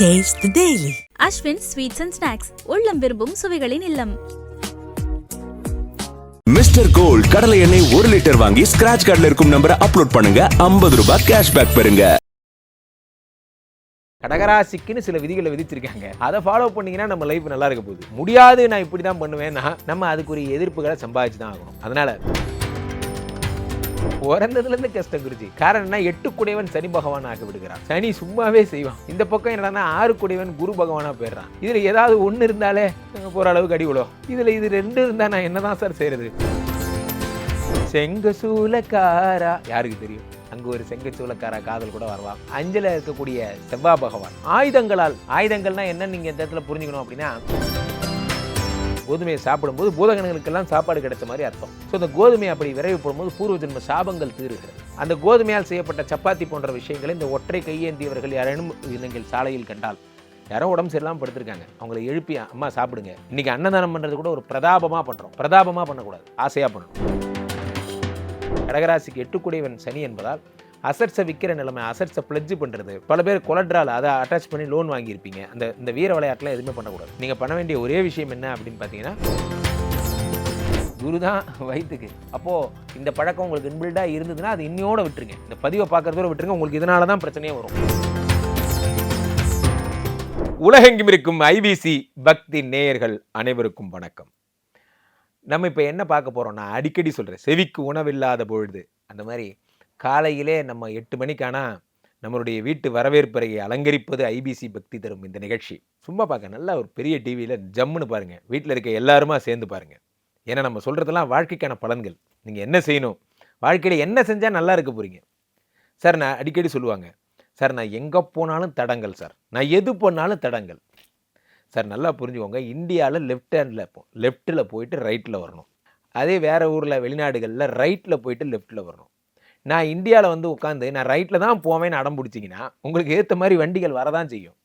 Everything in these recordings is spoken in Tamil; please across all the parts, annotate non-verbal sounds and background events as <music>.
Taste the Daily. Ashwin sweets and snacks உள்ளம் விரும்பும் சுவைகளின் இல்லம். மிஸ்டர் கோல்ட் கடலை எண்ணெய் ஒரு லிட்டர் வாங்கி ஸ்கிராச் கார்டுல இருக்கும் நம்பரை அப்லோட் பண்ணுங்க. 50 ரூபாய் கேஷ்பேக் பெறுங்க. கடகராசிக்குன்னு சில விதிகளை விதிச்சிருக்காங்க. அதை ஃபாலோ பண்ணீங்கன்னா நம்ம லைஃப் நல்லா இருக்க போகுது. முடியாது நான் இப்படி தான் பண்ணுவேன்னா நம்ம அதுக்குரிய எதிர்ப்புகளை சம்பாதிச்சு தான் ஆகணும். அதனால பிறந்ததுலேருந்து கஷ்டம் குருஜி. காரணம் என்ன? எட்டு குடைவன் சனி பகவான் ஆகி விடுகிறான். சனி சும்மாவே செய்வான். இந்த பக்கம் என்னன்னா ஆறு குடைவன் குரு பகவானா போயிடுறான். இதுல ஏதாவது ஒண்ணு இருந்தாலே அஹ், போற அளவுக்கு அடி விழும். இதுல இது ரெண்டு இருந்தா நான் என்னதான் சார் செய்யறது செங்கசூலக்காரா? யாருக்கு தெரியும்? அங்க ஒரு செங்கச்சூலக்காரா காதல் கூட வரலாம் அஞ்சல இருக்கக்கூடிய செவ்வா பகவான். ஆயுதங்களால். ஆயுதங்கள்னா என்ன நீங்க இந்த இடத்துல புரிஞ்சுக்கணும் அப்படின்னா கோதுமையை சாப்பிடும்போது பூதகணங்களுக்கெல்லாம் சாப்பாடு கிடைச்ச மாதிரி அர்த்தம். ஸோ இந்த கோதுமையை அப்படி விரைவுப்படும் போது பூர்வ ஜென்ம சாபங்கள் தீருகிறது. அந்த கோதுமையால் செய்யப்பட்ட சப்பாத்தி போன்ற விஷயங்களை இந்த ஒற்றை கையேந்தியவர்கள் யாரேனும் நீங்கள் சாலையில் கண்டால் யாரோ உடம்பு சரியில்லாமல் படுத்திருக்காங்க. அவங்களை எழுப்பி அம்மா சாப்பிடுங்க. இன்னைக்கு அன்னதானம் பண்ணுறது கூட ஒரு பிரதாபமாக பண்ணுறோம் பிரதாபமாக பண்ணக்கூடாது. ஆசையாக பண்ணணும். கடகராசிக்கு எட்டுக்குடையவன் சனி என்பதால் அசட்ஸை விற்கிற நிலைமை அசட்ஸை பிளட்ஜ் பண்ணுறது பல பேர் கொலட்ரால் அதை அட்டாச் பண்ணி லோன் வாங்கியிருப்பீங்க. அந்த இந்த வீர விளையாட்டில் எதுவுமே பண்ணக்கூடாது. நீங்கள் பண்ண வேண்டிய ஒரே விஷயம் என்ன அப்படின்னு பார்த்தீங்கன்னா குரு தான் வயிற்றுக்கு அப்போது இந்த பழக்கம் உங்களுக்கு இன்பில்டாக இருந்ததுன்னா அது இன்னையோட விட்டுருங்க. இந்த பதிவை பார்க்குறதோட விட்டுருங்க உங்களுக்கு இதனால தான் பிரச்சனையே வரும். உலகெங்கும் இருக்கும் ஐபிசி பக்தி நேயர்கள் அனைவருக்கும் வணக்கம். நம்ம இப்போ என்ன பார்க்க போகிறோம்னா அடிக்கடி சொல்கிறேன் செவிக்கு உணவில்லாத பொழுது. அந்த மாதிரி காலையிலே நம்ம எட்டு மணிக்கானா நம்மளுடைய வீட்டு வரவேற்பறையை அலங்கரிப்பது ஐபிசி பக்தி தரும் இந்த நிகழ்ச்சி. சும்மா பார்க்க நல்லா ஒரு பெரிய டிவியில் ஜம்முன்னு பாருங்கள் வீட்டில் இருக்க எல்லாருமா சேர்ந்து பாருங்கள் ஏன்னா நம்ம சொல்கிறதெல்லாம் வாழ்க்கைக்கான பலன்கள். நீங்கள் என்ன செய்யணும்? வாழ்க்கையில் என்ன செஞ்சால் நல்லா இருக்க போகிறீங்க சார் நான் அடிக்கடி சொல்லுவாங்க. சார் நான் எங்கே போனாலும் தடங்கள் சார். நான் எது பண்ணாலும் தடங்கள் சார் நல்லா புரிஞ்சுக்கோங்க. இந்தியாவில் லெஃப்ட் ஹேண்டில் லெஃப்ட்டில் போயிட்டு ரைட்டில் வரணும். அதே வேறு ஊரில் வெளிநாடுகளில் ரைட்டில் போயிட்டு லெஃப்ட்டில் வரணும். நான் இந்தியாவில் வந்து உட்காந்து நான் ரைட்டில் தான் போவேன்னு அடம் பிடிச்சிங்கன்னா உங்களுக்கு ஏற்ற மாதிரி வண்டிகள் வரதான் செய்யும்.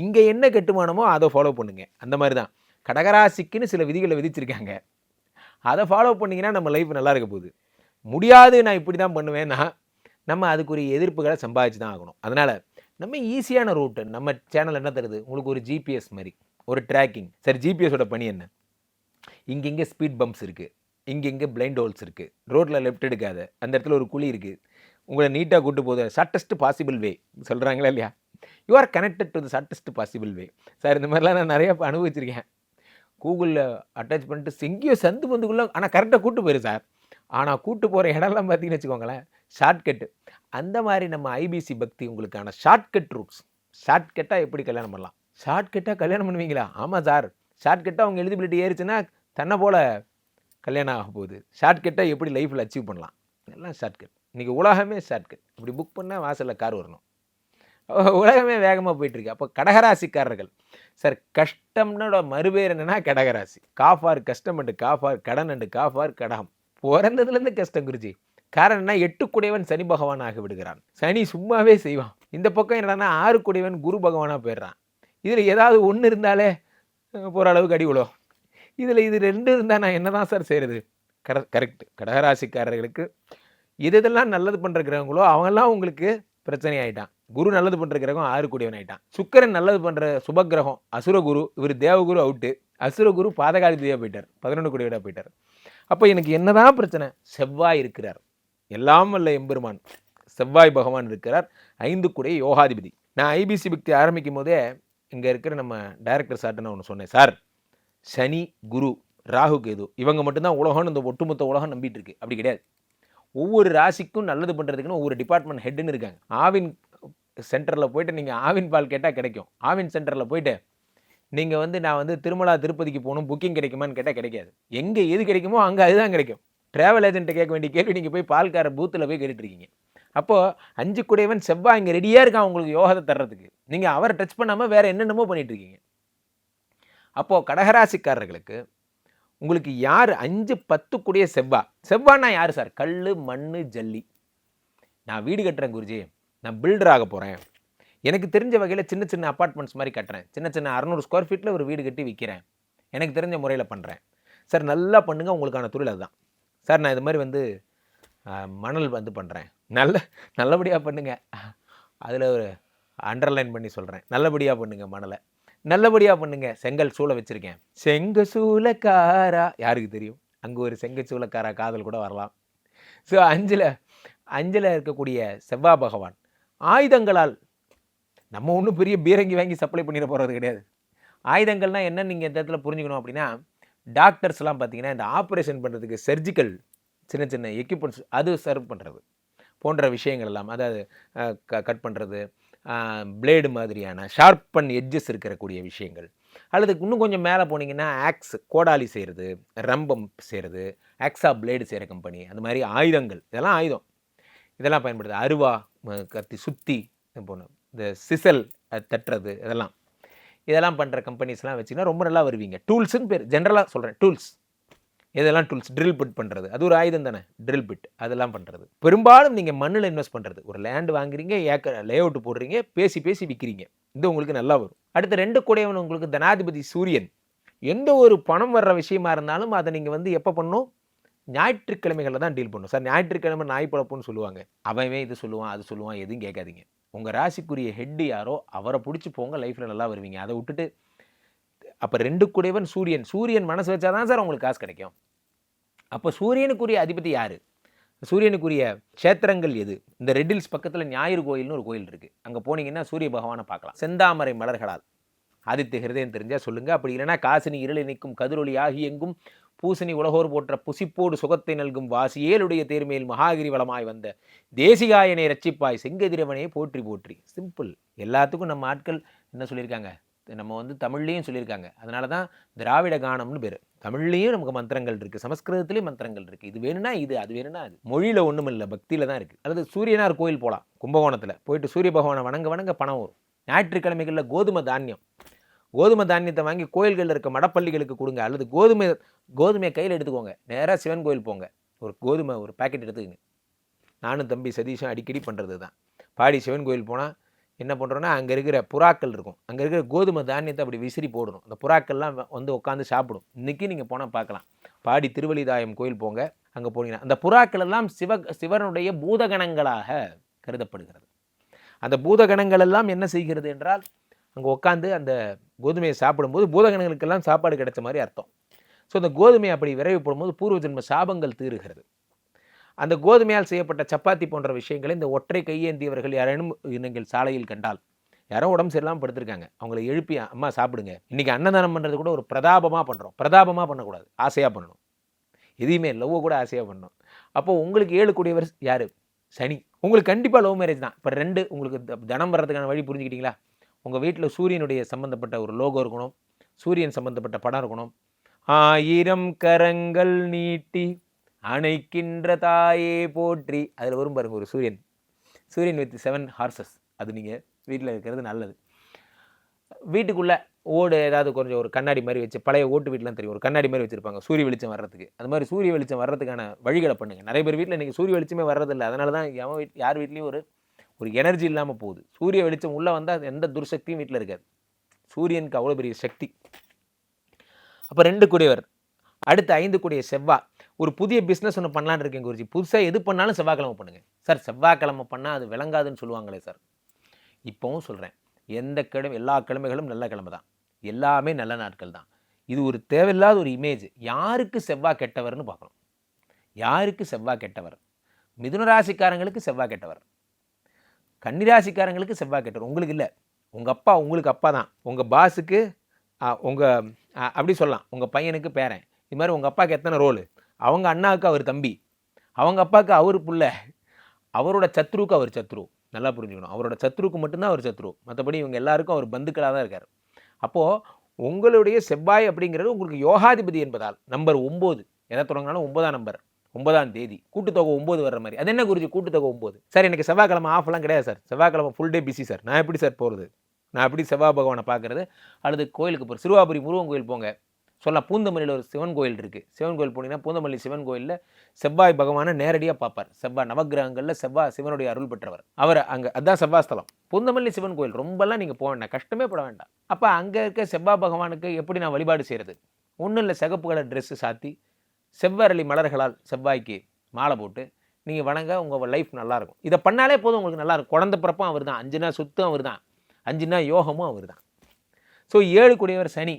இங்கே என்ன கட்டுமானமோ அதை ஃபாலோ பண்ணுங்க. அந்த மாதிரி தான். கடகராசிக்குன்னு சில விதிகளை விதிச்சிருக்காங்க. அதை ஃபாலோ பண்ணிங்கன்னா நம்ம லைஃப் நல்லா இருக்க போகுது. முடியாது நான் இப்படி தான் பண்ணுவேன்னா நம்ம அதுக்குரிய எதிர்ப்புகளை சம்பாதிச்சு தான் ஆகணும். அதனால் நம்ம ஈஸியான ரூட்டு நம்ம சேனல் என்ன தருது? உங்களுக்கு ஒரு ஜிபிஎஸ் மாதிரி ஒரு ட்ராக்கிங் சரி ஜிபிஎஸோட பணி என்ன? இங்கெங்கே ஸ்பீட் பம்ப்ஸ் இருக்குது இங்கெங்கே பிளைண்ட் ஹோல்ஸ் இருக்குது ரோட்டில் லெஃப்ட் எடுக்காத. அந்த இடத்துல ஒரு குழி இருக்குது உங்களை நீட்டாக கூட்டு போகுது. ஷார்ட்டஸ்ட் பாசிபிள் வே சொல்கிறாங்களா இல்லையா? You are connected to the shortest possible way sir இந்த மாதிரிலாம் நான் நிறையா அனுபவிச்சிருக்கேன். கூகுளில் அட்டாச் பண்ணிட்டு எங்கேயோ சந்து பந்துக்குள்ளே ஆனால் கரெக்டாக கூட்டு போயிரு சார் ஆனால் கூட்டு போகிற இடம்லாம் பார்த்தீங்கன்னு வச்சுக்கோங்களேன். ஷார்ட்கட்டு அந்த மாதிரி நம்ம ஐபிசி பக்தி உங்களுக்கான ஷார்ட்கட் ரூட்ஸ் ஷார்ட்கட்டாக எப்படி கல்யாணம் பண்ணலாம்? ஷார்ட்கட்டாக கல்யாணம் பண்ணுவீங்களா? ஆமாம் சார் ஷார்ட்கட்டாக அவங்க எலிஜிபிலிட்டி ஏறிச்சுன்னா தன்னை போல் கல்யாணம் ஆக போகுது ஷார்ட்கட்டாக எப்படி லைஃப்பில் அச்சீவ் பண்ணலாம்? எல்லாம் ஷார்ட்கட் இன்றைக்கி உலகமே ஷார்ட்கட் இப்படி புக் பண்ணால் வாசலில் கார் வரணும். உலகமே வேகமாக போயிட்டுருக்கு. அப்போ கடகராசிக்காரர்கள். சார் கஷ்டம்னோட மறுபேர் என்னென்னா கடகராசி. காஃபார் கஷ்டம் அண்டு காஃபார் கடன் அண்டு காஃபார் கடகம். பிறந்ததுலேருந்து கஷ்டம் குருஜி. காரணம் என்ன எட்டு குடைவன் சனி பகவான் ஆக விடுகிறான். சனி சும்மாவே செய்வான். இந்த பக்கம் என்னன்னா ஆறு குடைவன் குரு பகவானாக போயிடுறான். இதில் ஏதாவது ஒன்று இருந்தாலே ஓரளவுக்கு அளவுக்கு அடி விழும் இதில் இது ரெண்டு இருந்தால் நான் என்ன தான் சார் செய்கிறது கர கரெக்ட் கடகராசிக்காரர்களுக்கு எது இதெல்லாம் நல்லது பண்ணுற கிரகங்களோ அவங்கெல்லாம் உங்களுக்கு பிரச்சனை ஆகிட்டான் குரு நல்லது பண்ணுற கிரகம் ஆறு கூடியவன் ஆயிட்டான். சுக்கரன் நல்லது பண்ணுற சுபக்கிரகம் அசுரகுரு இவர் தேவகுரு அவுட்டு அசுரகுரு பாதகாதிபதியாக போயிட்டார். பதினொன்று கூடியவராக போயிட்டார். அப்போ எனக்கு என்னதான் பிரச்சனை? செவ்வாய் இருக்கிறார். எல்லாம் வல்ல எம்பெருமான். செவ்வாய் பகவான் இருக்கிறார். ஐந்து கூடிய யோகாதிபதி. நான் ஐபிசி பக்தி ஆரம்பிக்கும் போதே இங்கே இருக்கிற நம்ம டைரக்டர் சார்ட்டு நான் ஒன்று சொன்னேன். சார் சனி குரு ராகு கேது இவங்க மட்டும்தான் உலகம்னு இந்த ஒட்டுமொத்த உலகம் நம்பிட்டு இருக்கு அப்படி கிடையாது. ஒவ்வொரு ராசிக்கும் நல்லது பண்ணுறதுக்குன்னு ஒவ்வொரு டிபார்ட்மெண்ட் ஹெட்டுன்னு இருக்காங்க. ஆவின் சென்டரில் போயிட்டு நீங்கள் ஆவின் பால் கேட்டால் கிடைக்கும். ஆவின் சென்டரில் போயிட்டு நீங்கள் வந்து நான் வந்து திருமலா திருப்பதிக்கு போகணும் புக்கிங் கிடைக்குமான்னு கேட்டால் கிடைக்காது. எங்கே எது கிடைக்குமோ அங்கே அதுதான் கிடைக்கும். ட்ராவல் ஏஜென்ட்டை கேட்க வேண்டிய கேள்வி நீங்கள் போய் பால்கார பூத்தில் போய் கேட்டுட்ருக்கீங்க அப்போது அஞ்சு குடையவன் செவ்வாய் இங்கே ரெடியாக இருக்கான் உங்களுக்கு யோகத்தை தர்றதுக்கு. நீங்கள் அவரை டச் பண்ணாமல் வேறு என்னென்னமோ பண்ணிகிட்ருக்கீங்க இருக்கீங்க. அப்போது கடகராசிக்காரர்களுக்கு உங்களுக்கு யார் அஞ்சு பத்து கூடிய செவ்வா செவ்வானா யார் சார்? கல் மண் ஜல்லி. நான் வீடு கட்டுறேன் குருஜி. நான் பில்டர் ஆக போகிறேன் எனக்கு தெரிஞ்ச வகையில் சின்ன சின்ன அப்பார்ட்மெண்ட்ஸ் மாதிரி கட்டுறேன். சின்ன சின்ன அறநூறு ஸ்கொயர் ஃபீட்டில் ஒரு வீடு கட்டி விற்கிறேன் எனக்கு தெரிஞ்ச முறையில் பண்ணுறேன் சார் நல்லா பண்ணுங்கள் உங்களுக்கான தொழில் அதுதான். சார் நான் இது மாதிரி வந்து மணல் வந்து பண்ணுறேன் நல்ல நல்லபடியாக பண்ணுங்கள் அதில் ஒரு அண்டர்லைன் பண்ணி சொல்கிறேன் நல்லபடியாக பண்ணுங்கள் மணலை. நல்லபடியாக பண்ணுங்க. செங்கல் சூளை வச்சுருக்கேன். செங்க சூளக்காரா? யாருக்கு தெரியும்? அங்கே ஒரு செங்க சூளக்காரா காதல் கூட வரலாம். ஸோ அஞ்சில் அஞ்சில் இருக்கக்கூடிய செவ்வா பகவான் ஆயுதங்களால் நம்ம ஒன்றும் பெரிய பீரங்கி வாங்கி சப்ளை பண்ணிட போகிறது கிடையாது. ஆயுதங்கள்னால் என்ன நீங்கள் இந்த இடத்துல புரிஞ்சுக்கணும் அப்படின்னா டாக்டர்ஸ்லாம் பார்த்தீங்கன்னா இந்த ஆப்ரேஷன் பண்ணுறதுக்கு சர்ஜிக்கல் சின்ன சின்ன எக்யூப்மெண்ட்ஸ் அது சர்வ் பண்ணுறது போன்ற விஷயங்கள் எல்லாம் அதாவது கட் பண்ணுறது பிளேடு மாதிரியான ஷார்ப்பன் எட்ஜஸ் இருக்கக்கூடிய விஷயங்கள். அல்லது இன்னும் கொஞ்சம் மேலே போனீங்கன்னா ஆக்ஸ் கோடாலி செய்கிறது ரம்பம் செய்கிறது ஆக்ஸா பிளேடு செய்கிற கம்பெனி அந்த மாதிரி ஆயுதங்கள். இதெல்லாம் ஆயுதம். இதெல்லாம் பயன்படுது. அருவா ம- கத்தி சுத்தி போன இந்த சிசல் தட்டுறது இதெல்லாம். இதெல்லாம் பண்ணுற கம்பெனிஸ்லாம் வச்சிங்கன்னா ரொம்ப நல்லா வருவீங்க. டூல்ஸுன்னு பேர் ஜென்ரலாக சொல்கிறேன் டூல்ஸ் இதெல்லாம் டூல்ஸ் ட்ரில் பிட் பண்ணுறது அது ஒரு ஆயுதம் தானே? ட்ரில் பிட் அதெல்லாம் பண்ணுறது பெரும்பாலும் நீங்கள் மண்ணில் இன்வெஸ்ட் பண்ணுறது ஒரு லேண்ட் வாங்குறீங்க ஏக்கர் லே அவுட் போடுறீங்க பேசி பேசி விற்கிறீங்க இது உங்களுக்கு நல்லா வரும். அடுத்த ரெண்டு கூடையவன் உங்களுக்கு தனாதிபதி சூரியன். எந்த ஒரு பணம் வர்ற விஷயமா இருந்தாலும் அதை நீங்கள் வந்து எப்போ பண்ணணும் ஞாயிற்றுக்கிழமைகளில் தான் டீல் பண்ணும். சார் ஞாயிற்றுக்கிழமை நாய் பழப்புன்னு சொல்லுவாங்க. அவன் இது சொல்லுவான் அது சொல்லுவான் எதுவும் கேட்காதீங்க. உங்கள் ராசிக்குரிய ஹெட் யாரோ அவரை பிடிச்சி போங்க லைஃப்பில் நல்லா வருவீங்க. அதை விட்டுட்டு அப்போ ரெண்டு கூடையவன் சூரியன். சூரியன் மனசு வச்சாதான் சார் உங்களுக்கு காசு கிடைக்கும். அப்போ சூரியனுக்குரிய அதிபதி யார்? சூரியனுக்குரிய க்ஷேத்திரங்கள் எது? இந்த ரெட்டில்ஸ் பக்கத்தில் ஞாயிறு கோயில்னு ஒரு கோயில் இருக்குது அங்கே போனீங்கன்னா சூரிய பகவானை பார்க்கலாம். செந்தாமரை மலர்களால். ஆதித்ய ஹிருதயம் தெரிஞ்சால் சொல்லுங்கள் அப்படி இல்லைன்னா காசினி இருளை நிற்கும் கதிரொலி ஆகி எங்கும் பூசணி உலகோர் போற்ற புசிப்போடு சுகத்தை நல்கும் வாசியேலுடைய தேர்மையில் மகாகிரி வளமாய் வந்த தேசிகாயனை ரட்சிப்பாய் செங்கதிரவனே போற்றி போற்றி. சிம்பிள் எல்லாத்துக்கும் நம்ம ஆட்கள் என்ன சொல்லியிருக்காங்க? நம்ம வந்து தமிழ்லேயும் சொல்லியிருக்காங்க. அதனால தான் திராவிட கானம்னு பேர். தமிழ்லேயும் நமக்கு மந்திரங்கள் இருக்குது சமஸ்கிருதத்துலேயும் மந்திரங்கள் இருக்குது இது வேணும்னா இது அது வேணும்னா அது. மொழியில் ஒன்றும் இல்லை. பக்தியில் தான் இருக்குது அல்லது சூரியனார் கோயில் போகலாம் கும்பகோணத்தில். போயிட்டு சூரிய பகவானை வணங்க வணங்க பணம் வரும். ஞாயிற்றுக்கிழமைகளில் கோதுமை தானியம். கோதுமை தானியத்தை வாங்கி கோயில்களில் இருக்க மடப்பள்ளிகளுக்கு கொடுங்க. அல்லது கோதுமை கோதுமையை கையில் எடுத்துக்கோங்க. நேராக சிவன் கோயில் போங்க. ஒரு கோதுமை ஒரு பாக்கெட் எடுத்துக்கங்க நானும் தம்பி சதீஷும் அடிக்கடி பண்ணுறது தான் பாடி சிவன் கோயில் போனால் என்ன பண்ணுறோன்னா அங்கே இருக்கிற புறாக்கள் இருக்கும். அங்கே இருக்கிற கோதுமை தானியத்தை அப்படி விசிறி போடணும். அந்த புறாக்கள்லாம் வந்து உட்காந்து சாப்பிடும். இன்றைக்கி நீங்கள் போனால் பார்க்கலாம். பாடி திருவள்ளிதாயம் கோயில் போங்க. அங்கே போனீங்கன்னா அந்த புறாக்கள் எல்லாம் சிவ சிவனுடைய பூதகணங்களாக கருதப்படுகிறது. அந்த பூதகணங்கள் எல்லாம் என்ன செய்கிறது என்றால் அங்கே உட்காந்து அந்த கோதுமையை சாப்பிடும்போது பூதகணங்களுக்கெல்லாம் சாப்பாடு கிடைச்ச மாதிரி அர்த்தம். ஸோ அந்த கோதுமையை அப்படி விரைவுபடும் போது பூர்வ ஜென்ம சாபங்கள் தீருகிறது. அந்த கோதுமையால் செய்யப்பட்ட சப்பாத்தி போன்ற விஷயங்களை இந்த ஒற்றை கையேந்தியவர்கள் யாரேனும் நீங்கள் சாலையில் கண்டால் யாரோ உடம்பு சரியில்லாமல் படுத்திருக்காங்க. அவங்கள எழுப்பி அம்மா சாப்பிடுங்க. இன்றைக்கி அன்னதானம் பண்ணுறது கூட ஒரு பிரதாபமாக பண்ணுறோம் பிரதாபமாக பண்ணக்கூடாது. ஆசையாக பண்ணணும். எதையுமே லவ்வை கூட ஆசையாக பண்ணணும். அப்போது உங்களுக்கு ஏழு கூடியவர் யார்? சனி. உங்களுக்கு கண்டிப்பாக லவ் மேரேஜ் தான். இப்போ ரெண்டு உங்களுக்கு த- தனம் வர்றதுக்கான வழி புரிஞ்சுக்கிட்டீங்களா? உங்கள் வீட்டில் சூரியனுடைய சம்மந்தப்பட்ட ஒரு லோகோ இருக்கணும். சூரியன் சம்மந்தப்பட்ட படம் இருக்கணும். ஆயிரம் கரங்கள் நீட்டி அணைக்கின்ற தாயே போற்றி. அதில் வரும் பாருங்க ஒரு சூரியன். சூரியன் வித் செவன் ஹார்சஸ் அது நீங்கள் வீட்டில் இருக்கிறது நல்லது. வீட்டுக்குள்ளே ஓடு ஏதாவது கொஞ்சம் ஒரு கண்ணாடி மாதிரி வச்சு பழைய ஓட்டு வீட்டிலாம் தெரியும். ஒரு கண்ணாடி மாதிரி வச்சுருப்பாங்க சூரிய வெளிச்சம் வர்றதுக்கு. அது மாதிரி சூரிய வெளிச்சம் வர்றதுக்கான வழிகளை பண்ணுங்கள் நிறைய பேர் வீட்டில் இன்றைக்கி சூரிய வெளிச்சமே வர்றதில்லை. அதனால தான் எவன் வீட் யார் வீட்லேயும் ஒரு ஒரு எனர்ஜி இல்லாமல் போகுது. சூரிய வெளிச்சம் உள்ளே வந்தால் எந்த துர்சக்தியும் வீட்டில் இருக்காது. சூரியனுக்கு அவ்வளோ பெரிய சக்தி. அப்போ ரெண்டு குடியவர் அடுத்து ஐந்து கூடிய செவ்வாய் ஒரு புதிய பிஸ்னஸ் ஒன்று பண்ணலான்னு இருக்கேன் குருஜி. புதுசாக எது பண்ணாலும் செவ்வாய்க்கிழமை பண்ணுங்கள் சார் செவ்வாய்க்கிழமை பண்ணால் அது விளங்காதுன்னு சொல்லுவாங்களே சார். இப்போவும் சொல்கிறேன் எந்த கிழமை எல்லா கிழமைகளும் நல்ல கிழமை தான். எல்லாமே நல்ல நாட்கள் தான். இது ஒரு தேவையில்லாத ஒரு இமேஜ் யாருக்கு செவ்வாய் கெட்டவர்னு பார்க்கணும். யாருக்கு செவ்வாய் கெட்டவர்? மிதுனராசிக்காரங்களுக்கு செவ்வாய் கெட்டவர். கன்னிராசிக்காரங்களுக்கு செவ்வாய் கெட்டவர். உங்களுக்கு இல்லை. உங்கள் அப்பா உங்களுக்கு அப்பா தான். உங்கள் பாஸுக்கு உங்கள் அப்படி சொல்லலாம். உங்கள் பையனுக்கு பேரன். இது மாதிரி உங்கள் அப்பாவுக்கு எத்தனை ரோலு அவங்க அண்ணாவுக்கு அவர் தம்பி அவங்க அப்பாவுக்கு அவர் புள்ள அவரோட சத்ருவுக்கு அவர் சத்ரு. நல்லா புரிஞ்சுக்கணும். அவரோட சத்ருக்கு மட்டும்தான் அவர் சத்ரு. மற்றபடி இவங்க எல்லாருக்கும் அவர் பந்துக்களாக தான் இருக்கார். அப்போது உங்களுடைய செவ்வாய் அப்படிங்கிறது உங்களுக்கு யோகாதிபதி என்பதால் நம்பர் ஒம்பது. எதை தொடங்கினாலும் ஒன்பதாம் நம்பர் ஒன்பதாம் தேதி. கூட்டுத்தொகை ஒம்பது வர்ற மாதிரி. அது என்ன குறிச்சு? கூட்டுத்தொகை ஒம்பது. சார் எனக்கு செவ்வாய்க்கிழமை ஆஃப்லாம் கிடையாது சார். செவ்வாய்க்கிழமை ஃபுல் டே பிஸி சார். நான் எப்படி சார் போகிறது நான் எப்படி செவ்வாய் பகவானை பார்க்குறது? அல்லது கோயிலுக்கு போகிற சிறுவாபுரி முருகன் கோயில் போங்க. சொல்ல பூந்தமல்லியில் ஒரு சிவன் கோயில் இருக்குது சிவன் கோயில் போனீங்கன்னா பூந்தமல்லி சிவன் கோயிலில் செவ்வாய் பகவானை நேரடியாக பார்ப்பார். செவ்வாய் நவக்கிரகங்களில் செவ்வாய் சிவனுடைய அருள் பெற்றவர். அவர் அங்கே அதான் செவ்வாய் ஸ்தலம். பூந்தமல்லி சிவன் கோயில் ரொம்பலாம் நீங்கள் போக வேண்டாம். கஷ்டமே பட வேண்டாம். அப்போ அங்கே இருக்க செவ்வாய் பகவானுக்கு எப்படி நான் வழிபாடு செய்கிறது ஒன்றும் இல்லை சிகப்பு கலர் ட்ரெஸ்ஸு சாத்தி செவ்வரளி மலர்களால் செவ்வாய்க்கு மாலை போட்டு நீங்கள் வணங்க உங்கள் லைஃப் நல்லாயிருக்கும் இதை பண்ணாலே போதும் உங்களுக்கு நல்லா இருக்கும் குழந்தை பிறப்பும் அவர் தான் அஞ்சு நாள் சுத்தம் அவர் தான் அஞ்சுனா யோகமும் அவர் தான் ஸோ ஏழு கூடியவர் சனி.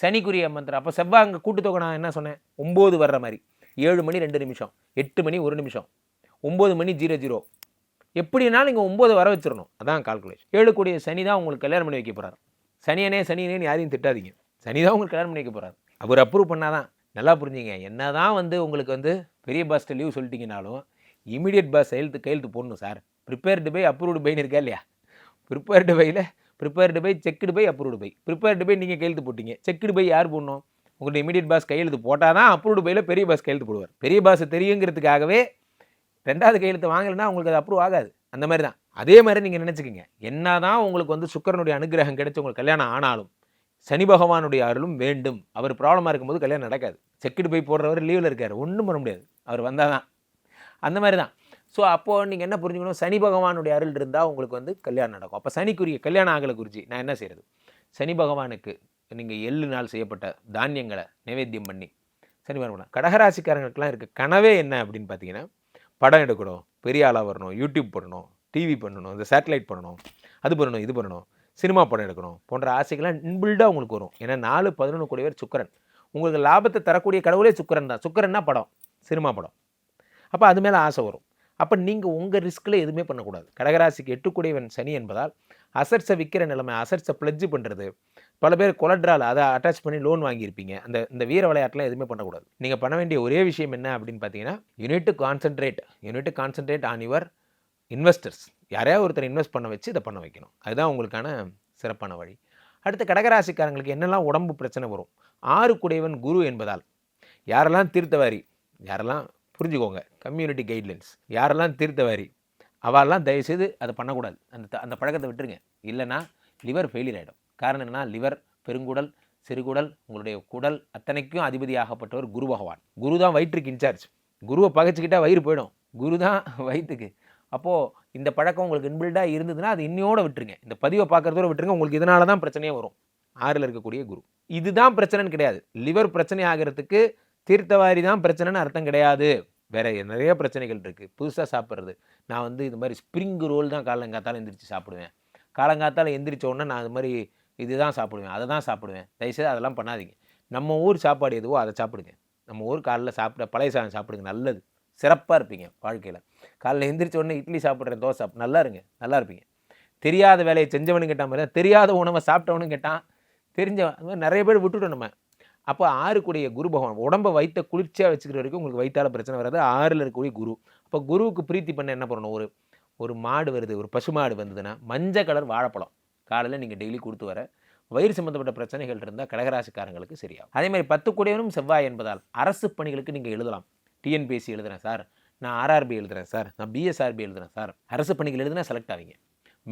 சனிக்குரிய மந்திரம். அப்போ செவ்வாய் அங்கே கூட்டுத்தொகை நான் என்ன சொன்னேன்? ஒம்பது வர்ற மாதிரி. ஏழு மணி ரெண்டு நிமிஷம். எட்டு மணி ஒரு நிமிஷம். ஒம்பது மணி ஜீரோ ஜீரோ. எப்படினாலும் இங்கே ஒம்பது வர வச்சிடணும் அதான் கால்குலேஷன் ஏழு கூடிய சனி தான் உங்களுக்கு கல்யாணம் பண்ணி வைக்க போகிறார் சனியனே சனியனேன்னு யாரையும் திட்டாதீங்க. சனி தான் உங்களுக்கு கல்யாணம் பண்ணி வைக்க போகிறார் அவர் அப்ரூவ் பண்ணாதான். நல்லா புரிஞ்சுங்க. என்ன தான் வந்து உங்களுக்கு வந்து பெரிய பாஸ்ட்டு லீவ் சொல்லிட்டீங்கனாலும் இமீடியட் பாஸ் கையெழுத்து கையெழுத்து போடணும் சார் ப்ரிப்பேர்டு பை அப்ரூவ்டு பைன்னு இருக்கா இல்லையா? ப்ரிப்பேர்டு பையில் prepared by checked by approved by prepared by நீங்கள் கையெழுத்து போட்டீங்க. செக்குடு பை யார் போடணும்? உங்களுடைய இமீடியட் பாஸ் கையெழுத்து போட்டால் தான் அப்ரூவ்டு பையில் பெரிய பாஸ் கையெழுத்து போடுவார். பெரிய பாஸ் தெரியுங்கிறதுக்காகவே ரெண்டாவது கையெழுத்து வாங்கலைன்னா உங்களுக்கு அது அப்ரூவ் ஆகாது. அந்த மாதிரி தான். அதே மாதிரி நீங்கள் நினச்சிக்கோங்க. என்ன தான் உங்களுக்கு வந்து சுக்கரனுடைய அனுகிரகம் கிடைச்சி உங்களுக்கு கல்யாணம் ஆனாலும் சனி பகவானுடைய அருளும் வேண்டும். அவர் ப்ராப்ளமாக இருக்கும்போது கல்யாணம் நடக்காது. செக்குடு போய் போடுறவர் லீவில் இருக்கார். ஒன்றும் பண்ண முடியாது. அவர் வந்தால் தான் அந்த மாதிரி தான். ஸோ அப்போது நீங்கள் என்ன புரிஞ்சுக்கணும்? சனி பகவானுடைய அருள் இருந்தால் உங்களுக்கு வந்து கல்யாணம் நடக்கும். அப்போ சனிக்குரிய கல்யாணம் ஆகலை குருஜி. நான் என்ன செய்கிறது சனி பகவானுக்கு நீங்கள் எள்ளு நாள் செய்யப்பட்ட தானியங்களை நைவேத்தியம் பண்ணி சனி பகவான் கடகராசிக்காரங்களுக்கெல்லாம் இருக்க கனவே என்ன அப்படின்னு பார்த்தீங்கன்னா படம் எடுக்கணும் பெரிய ஆளாக வரணும் யூடியூப் பண்ணணும் டிவி பண்ணணும் இந்த சேட்டலைட் பண்ணணும் அது பண்ணணும் இது பண்ணணும் சினிமா படம் எடுக்கணும் போன்ற ஆசைகள்லாம் இன்பில்டாக உங்களுக்கு வரும். ஏன்னா நாலு பதினொன்று கூடியவர் சுக்கரன். உங்களுக்கு லாபத்தை தரக்கூடிய கடவுளே சுக்கரன் தான். சுக்கரன்னா படம் சினிமா படம். அப்போ அது மேலே ஆசை வரும். அப்போ நீங்கள் உங்கள் ரிஸ்கில் எதுவுமே பண்ணக்கூடாது. கடகராசிக்கு எட்டுக்குடையவன் சனி என்பதால் அசட்ஸை விற்கிற நிலைமை அசட்ஸை பிளட்ஜ் பண்ணுறது பல பேர் கொலட்ரால் அதை அட்டாச் பண்ணி லோன் வாங்கியிருப்பீங்க. அந்த இந்த வீர விளையாட்டில் எதுவுமே பண்ணக்கூடாது. நீங்கள் பண்ண வேண்டிய ஒரே விஷயம் என்ன அப்படின்னு பார்த்தீங்கன்னா unit to concentrate unit to concentrate on your investors யாரையாவது ஒருத்தர் இன்வெஸ்ட் பண்ண வச்சு இதை பண்ண வைக்கணும். அதுதான் உங்களுக்கான சிறப்பான வழி. அடுத்து கடகராசிக்காரங்களுக்கு என்னெல்லாம் உடம்பு பிரச்சனை வரும்? ஆறு குடையவன் குரு என்பதால். யாரெல்லாம் தீர்த்தவாரி? யாரெல்லாம் புரிஞ்சுக்கோங்க. கம்யூனிட்டி கைட்லைன்ஸ் யாரெல்லாம் தீர்த்தவாரி அவெல்லாம் தயவுசெய்து அதை பண்ணக்கூடாது. அந்த அந்த பழக்கத்தை விட்டுருங்க. இல்லைன்னா லிவர் ஃபெயிலியர் ஆகிடும் காரணம் என்னென்னா லிவர் பெருங்குடல் சிறுகுடல் உங்களுடைய குடல் அத்தனைக்கும் அதிபதியாகப்பட்டவர் குரு பகவான். குரு தான் வயிற்றுக்கு இன்சார்ஜ் குருவை பகைச்சிக்கிட்டால் வயிறு போயிடும். குரு தான் <laughs> வயிற்றுக்கு அப்போது இந்த பழக்கம் உங்களுக்கு இன்பில்டாக இருந்ததுன்னா அது இன்னையோட விட்டுருங்க. இந்த பதிவை பார்க்குறதோட விட்டுருங்க. உங்களுக்கு இதனால தான் பிரச்சனையே வரும். ஆறில் இருக்கக்கூடிய குரு. இதுதான் பிரச்சனைன்னு கிடையாது. லிவர் பிரச்சனை ஆகிறதுக்கு தீர்த்தவாரி தான் பிரச்சனைன்னு அர்த்தம் கிடையாது. வேற நிறைய பிரச்சனைகள் இருக்குது புதுசாக சாப்பிட்றது. நான் வந்து இது மாதிரி ஸ்ப்ரிங் ரோல் தான் காலங்காத்தால் எந்திரிச்சு சாப்பிடுவேன். காலங்காத்தால் எந்திரிச்ச உடனே நான் அது மாதிரி இதுதான் சாப்பிடுவேன் அதை தான் சாப்பிடுவேன். தயவுசெய்து அதெல்லாம் பண்ணாதீங்க. நம்ம ஊர் சாப்பாடு எதுவோ அதை சாப்பிடுங்க. நம்ம ஊர் காலைல சாப்பிட பழைய சாதம் சாப்பிடுங்க நல்லது. சிறப்பாக இருப்பீங்க வாழ்க்கையில். காலைல எந்திரிச்ச உடனே இட்லி சாப்பிட்றேன் தோசை சாப்பிட் நல்லா இருங்க நல்லா இருப்பீங்க. தெரியாத வேலையை செஞ்சவனு கேட்டால் மாதிரி தெரியாத உணவை சாப்பிட்டவனும் கேட்டான். தெரிஞ்ச அது மாதிரி நிறைய பேர் விட்டுட்டோம் நம்ம. அப்போ ஆறுக்குடைய குரு பகவான் உடம்பை வைத்த குளிர்ச்சியாக வச்சுக்கிற வரைக்கும் உங்களுக்கு வயிற்றால பிரச்சனை வராது. ஆறில் இருக்கக்கூடிய குரு. அப்போ குருவுக்கு பிரீத்தி பண்ண என்ன பண்ணணும்? ஒரு ஒரு மாடு வருது ஒரு பசுமாடு வந்ததுன்னா மஞ்சள் கலர் வாழைப்பழம். காலையில் நீங்கள் டெய்லி கொடுத்து வர வயிறு சம்மந்தப்பட்ட பிரச்சனைகள் இருந்தால் கடகராசிக்காரங்களுக்கு சரியாகும். அதே மாதிரி பத்து கூடியவனும் செவ்வாய் என்பதால் அரசு பணிகளுக்கு நீங்கள் எழுதலாம். டிஎன்பிஎஸ்சி எழுதுறேன் சார். நான் ஆர்ஆர்பி எழுதுறேன் சார். நான் பிஎஸ்ஆர்பி எழுதுறேன் சார். அரசு பணிகள் எழுதுனா செலக்ட் ஆவீங்க.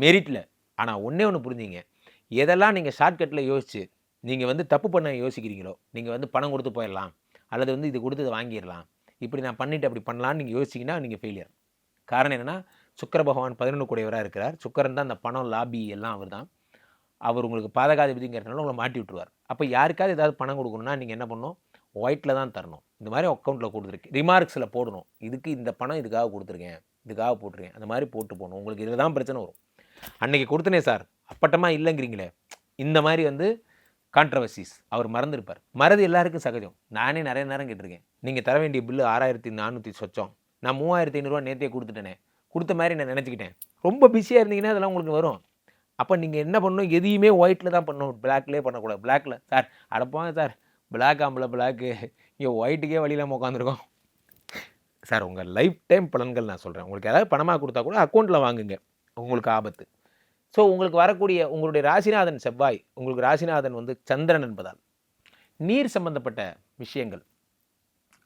மெரிட்டில் ஆனால் ஒன்றே ஒன்று புரிஞ்சிங்க. எதெல்லாம் நீங்கள் ஷார்ட்கட்டில் யோசிச்சு நீங்கள் வந்து தப்பு பண்ண யோசிக்கிறீங்களோ நீங்கள் வந்து பணம் கொடுத்து போயிடலாம் அல்லது வந்து இது கொடுத்து இதை வாங்கிடலாம் இப்படி நான் பண்ணிட்டு அப்படி பண்ணலாம்னு நீங்கள் யோசிச்சிங்கன்னா நீங்கள் ஃபெயிலியர் காரணம் என்னென்னா சுக்கர பகவான் பதினொன்று கூடியவராக இருக்கிறார். சுக்கரன் தான் அந்த பணம் லாபி எல்லாம் அவர் தான். அவர் உங்களுக்கு பாதகாதிபதிங்கிறதுனால உங்களை மாட்டி விட்டுருவார். அப்போ யாருக்காவது ஏதாவது பணம் கொடுக்கணும்னா நீங்கள் என்ன பண்ணணும்? ஒயிட்டில் தான் தரணும். இந்த மாதிரி அக்கௌண்ட்டில் கொடுத்துருக்கு ரிமார்க்ஸில் போடணும். இதுக்கு இந்த பணம் இதுக்காக கொடுத்துருக்கேன் இதுக்காக போட்டிருக்கேன். அந்த மாதிரி போட்டு போகணும் உங்களுக்கு இதில் தான் பிரச்சனை வரும். அன்றைக்கி கொடுத்தனே சார். அப்பட்டமாக இல்லைங்கிறீங்களே. இந்த மாதிரி வந்து கான்ட்ரவர்சிஸ் அவர் மறந்துருப்பார். மறதி எல்லாருக்கும் சகஜம். நானே நிறைய நேரம் கேட்டிருக்கேன். நீங்கள் தர வேண்டிய பில்லு ஆறாயிரத்தி நானூற்றி சொச்சம். நான் மூவாயிரத்தி ஐநூறுரூவா நேற்றே கொடுத்துட்டேனே. கொடுத்த மாதிரி நான் நினச்சிக்கிட்டேன். ரொம்ப பிஸியாக இருந்தீங்கன்னா அதெல்லாம் உங்களுக்கு வரும். அப்போ நீங்கள் என்ன பண்ணணும்? எதையுமே ஒயிட்டில் தான் பண்ணணும். பிளாக்லேயே பண்ணக்கூடாது. பிளாக்கில் சார் அடப்பாங்க சார். பிளாக் ஆம்பளை பிளாக்கு இங்கே ஒயிட்டுக்கே வழியில் உட்காந்துருக்கோம் சார் உங்கள் லைஃப் டைம் பலன்கள் நான் சொல்கிறேன் உங்களுக்கு ஏதாவது பணமாக கொடுத்தா கூட அக்கௌண்ட்டில் வாங்குங்க. உங்களுக்கு ஆபத்து. ஸோ உங்களுக்கு வரக்கூடிய உங்களுடைய ராசிநாதன் செவ்வாய் உங்களுக்கு ராசிநாதன் வந்து சந்திரன் என்பதால் நீர் சம்பந்தப்பட்ட விஷயங்கள்.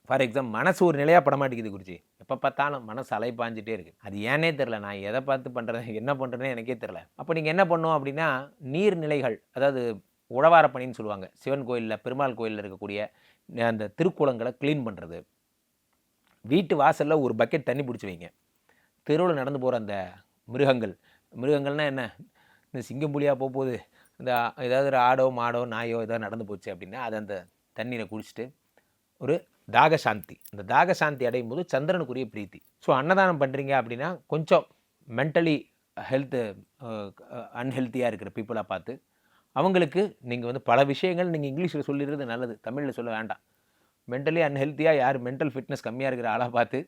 ஃபார் எக்ஸாம்பிள் மனசு ஒரு நிலையாக பட மாட்டேங்குது எப்போ பார்த்தாலும் மனசு அலைப்பாஞ்சிட்டே இருக்குது அது ஏனே தெரில நான் எதை பார்த்து பண்ணுறேன் என்ன பண்ணுறேன்னு எனக்கே தெரில அப்போ நீங்கள் என்ன பண்ணும் அப்படின்னா நீர்நிலைகள் அதாவது உழவார பணின்னு சொல்லுவாங்க. சிவன் கோயிலில் பெருமாள் கோயிலில் இருக்கக்கூடிய அந்த திருக்குளங்களை க்ளீன் பண்ணுறது வீட்டு வாசலில் ஒரு பக்கெட் தண்ணி பிடிச்சி வைங்க. தெருவில் நடந்து போகிற அந்த மிருகங்கள் மிருகங்கள்னால் என்ன? இந்த சிங்கம் புலியாக போக போகுது இந்த ஏதாவது ஒரு ஆடோ மாடோ நாயோ ஏதாவது நடந்து போச்சு அப்படின்னா அதை அந்த தண்ணீரை குடிச்சிட்டு ஒரு தாகசாந்தி. அந்த தாகசாந்தி அடையும் போது சந்திரனுக்குரிய பிரீத்தி. ஸோ அன்னதானம் பண்ணுறீங்க அப்படின்னா கொஞ்சம் மென்டலி ஹெல்த்து அன்ஹெல்த்தியாக இருக்கிற பீப்புளாக பார்த்து அவங்களுக்கு நீங்கள் வந்து பல விஷயங்கள் நீங்கள் இங்கிலீஷில் சொல்லிடுறது நல்லது. தமிழில் சொல்ல வேண்டாம். மென்டலி அன்ஹெல்த்தியாக யார் மென்டல் ஃபிட்னஸ் கம்மியாக இருக்கிற ஆளாக பார்த்து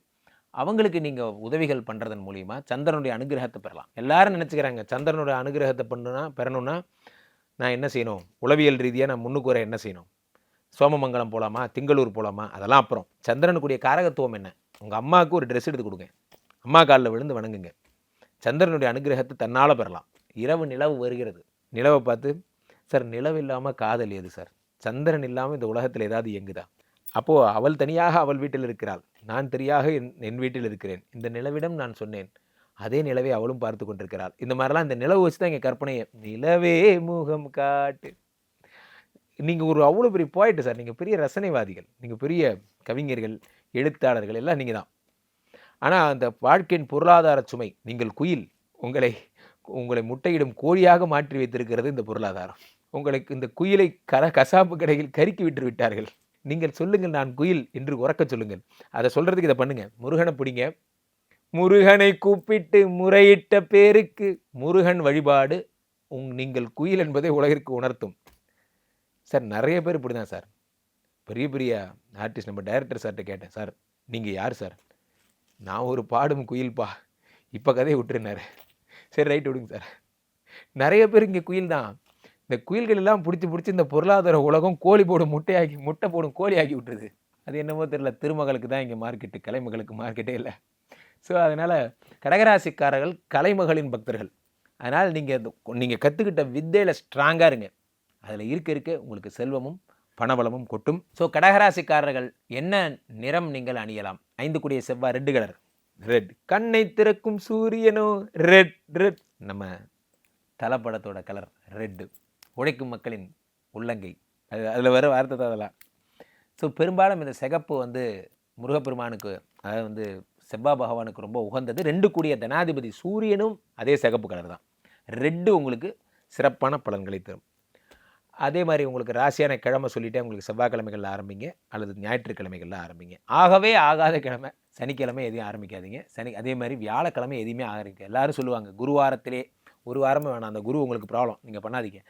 அவங்களுக்கு நீங்கள் உதவிகள் பண்ணுறதன் மூலிமா சந்திரனுடைய அனுகிரகத்தை பெறலாம். எல்லாரும் நினச்சிக்கிறாங்க சந்திரனுடைய அனுகிரகத்தை பண்ணுனா பெறணும்னா நான் என்ன செய்யணும்? உளவியல் ரீதியாக நான் முன்னுக்கு வர என்ன செய்யணும்? சோமமங்கலம் போகலாமா திங்களூர் போகலாமா அதெல்லாம் அப்புறம். சந்திரனுக்குரிய காரகத்துவம் என்ன? உங்கள் அம்மாவுக்கு ஒரு ட்ரெஸ் எடுத்து கொடுங்க. அம்மா காலில் விழுந்து வணங்குங்க. சந்திரனுடைய அனுகிரகத்தை தன்னால் பெறலாம். இரவு நிலவு வருகிறது. நிலவை பார்த்து சார் நிலவு இல்லாமல் காதல் ஏது சார்? சந்திரன் இல்லாமல் இந்த உலகத்தில் ஏதாவது இயங்குதா? அப்போது அவள் தனியாக அவள் வீட்டில் இருக்கிறாள். நான் தெரியாக என் என் வீட்டில் இருக்கிறேன். இந்த நிலவிடம் நான் சொன்னேன். அதே நிலவை அவளும் பார்த்து கொண்டிருக்கிறாள். இந்த மாதிரிலாம் இந்த நிலவு வச்சு தான் எங்கள் கற்பனையை நிலவே முகம் காட்டு. நீங்கள் ஒரு அவ்வளோ பெரிய போயிட்டு சார் நீங்கள் பெரிய ரசனைவாதிகள். நீங்கள் பெரிய கவிஞர்கள் எழுத்தாளர்கள் எல்லாம் நீங்கள் தான். ஆனால் அந்த வாழ்க்கையின் பொருளாதார சுமை நீங்கள் குயில். உங்களை உங்களை முட்டையிடும் கோழியாக மாற்றி வைத்திருக்கிறது இந்த பொருளாதாரம். உங்களுக்கு இந்த குயிலை கர கசாப்பு கடையில் கருக்கி விட்டு விட்டார்கள். நீங்கள் சொல்லுங்கள் நான் குயில் என்று உறக்க சொல்லுங்கள். அதை சொல்கிறதுக்கு இதை பண்ணுங்க. முருகனை பிடிங்க. முருகனை கூப்பிட்டு முறையிட்ட பேருக்கு முருகன் வழிபாடு உங் நீங்கள் குயில் என்பதை உலகிற்கு உணர்த்தும். சார் நிறைய பேர் இப்படி தான் சார். பெரிய பெரிய ஆர்டிஸ்ட் நம்ம டைரக்டர் சார்கிட்ட கேட்டேன். சார் நீங்கள் யார் சார்? நான் ஒரு பாடும் குயில்பா. இப்போ கதையை விட்டுருனாரு சரி ரைட் விடுங்க சார். நிறைய பேர் இங்கே குயில் தான் இந்த குயில்கள் எல்லாம் பிடிச்சி பிடிச்சி இந்த பொருளாதார உலகம் கோழி போடும் முட்டையாக்கி முட்டை போடும் கோழி ஆக்கி விட்டுருது. அது என்னமோ தெரில திருமகளுக்கு தான் இங்கே மார்க்கெட்டு கலைமகளுக்கு மார்க்கெட்டே இல்லை. ஸோ அதனால் கடகராசிக்காரர்கள் கலைமகளின் பக்தர்கள். அதனால் நீங்கள் நீங்கள் கற்றுக்கிட்ட வித்தையில் ஸ்ட்ராங்காக இருங்க. அதில் இருக்க இருக்க உங்களுக்கு செல்வமும் பணபலமும் கொட்டும். ஸோ கடகராசிக்காரர்கள் என்ன நிறம் நீங்கள் அணியலாம்? ஐந்து கூடிய செவ்வாய் ரெட்டு கலர். ரெட் கண்ணை திறக்கும் சூரியனோ? ரெட் ரெட் நம்ம தலைப்படத்தோட கலர் ரெட்டு உழைக்கும் மக்களின் உள்ளங்கை. அது அதில் வர வார்த்தை தான் அதெல்லாம். ஸோ பெரும்பாலும் இந்த சிகப்பு வந்து முருகப்பெருமானுக்கு அதாவது வந்து செவ்வா பகவானுக்கு ரொம்ப உகந்தது. ரெண்டு கூடிய தனாதிபதி சூரியனும் அதே சிகப்பு கலர் தான். ரெட்டு உங்களுக்கு சிறப்பான பலன்களை தரும். அதே மாதிரி உங்களுக்கு ராசியான கிழமை சொல்லிவிட்டு உங்களுக்கு செவ்வாய்க்கிழமைகளில் ஆரம்பிங்க அல்லது ஞாயிற்றுக்கிழமைகளில் ஆரம்பிங்க. ஆகவே ஆகாத கிழமை சனிக்கிழமை எதையும் ஆரம்பிக்காதீங்க. சனி அதே மாதிரி வியாழக்கிழமை எதையுமே ஆரம்பிக்க எல்லோரும் சொல்லுவாங்க குருவாரத்திலே ஒரு வாரமே வேணாம். அந்த குரு உங்களுக்கு ப்ராப்ளம் நீங்கள் பண்ணாதீங்க.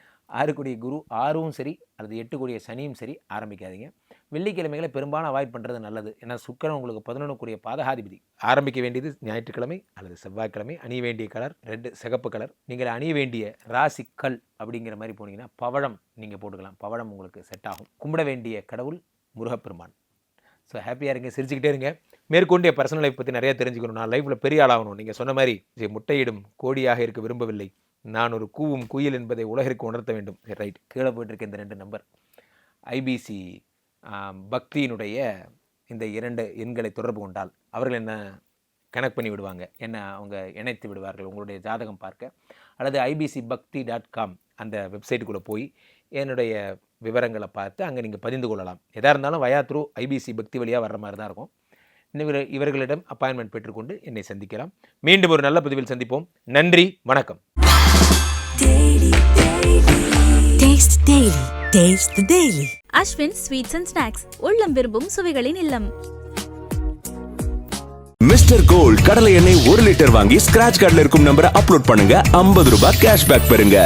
ஆறு கூடிய குரு ஆறும் சரி அல்லது எட்டு கூடிய சனியும் சரி ஆரம்பிக்காதீங்க. வெள்ளிக்கிழமைகளை பெரும்பாலும் அவாய்ட் பண்ணுறது நல்லது. ஏன்னா சுக்கரன் உங்களுக்கு பதினொன்று கூடிய பாதகாதிபதி. ஆரம்பிக்க வேண்டியது ஞாயிற்றுக்கிழமை அல்லது செவ்வாய்க்கிழமை. அணிய வேண்டிய கலர் ரெட்டு சிகப்பு கலர் நீங்கள் அணிய வேண்டிய ராசி கல் அப்படிங்கிற மாதிரி போனீங்கன்னா பவழம் நீங்கள் போட்டுக்கலாம். பவழம் உங்களுக்கு செட் ஆகும். கும்பிட வேண்டிய கடவுள் முருகப்பெருமான். ஸோ ஹாப்பியாக இருங்க. சிரிச்சுக்கிட்டே இருங்க. மேற்கொண்டு என் பர்சனல் லைஃப் பற்றி நிறைய தெரிஞ்சுக்கணும். நான் லைஃப்பில் பெரிய ஆளாகணும். நீங்கள் சொன்ன மாதிரி முட்டையிடும் கோடியாக இருக்க விரும்பவில்லை. நான் ஒரு கூவும் குயில் என்பதை உலகிற்கு உணர்த்த வேண்டும். ரைட் கீழே போயிட்டுருக்க இந்த ரெண்டு நம்பர் ஐபிசி பக்தியினுடைய இந்த இரண்டு எண்களை தொடர்பு கொண்டால் அவர்கள் என்ன கனெக்ட் பண்ணி விடுவாங்க? என்ன அவங்க இணைத்து விடுவார்கள்? உங்களுடைய ஜாதகம் பார்க்க. அல்லது ஐபிசி பக்தி டாட் காம் அந்த வெப்சைட்டுக்குள்ளே போய் என்னுடைய விவரங்களை பார்த்து அங்கே நீங்கள் பதிந்து கொள்ளலாம். எதாக இருந்தாலும் வயா த்ரூ ஐபிசி பக்தி வழியாக வர்ற மாதிரி தான் இருக்கும். இவர் இவர்களிடம் அப்பாயின்மெண்ட் பெற்றுக்கொண்டு என்னை சந்திக்கலாம். மீண்டும் ஒரு நல்ல பதிவில் சந்திப்போம். நன்றி வணக்கம். Daily. Taste the Daily. Ashwin sweets and snacks உள்ளம் விரும்பும் சுவைகளின் இல்லம் மிஸ்டர் கோல்ட் கடலை எண்ணெய் ஒரு லிட்டர் வாங்கி ஸ்கிராச் கார்டில் இருக்கும் நம்பரை அப்லோட் பண்ணுங்க ஐம்பது ரூபாய் கேஷ்பேக் பெறுங்க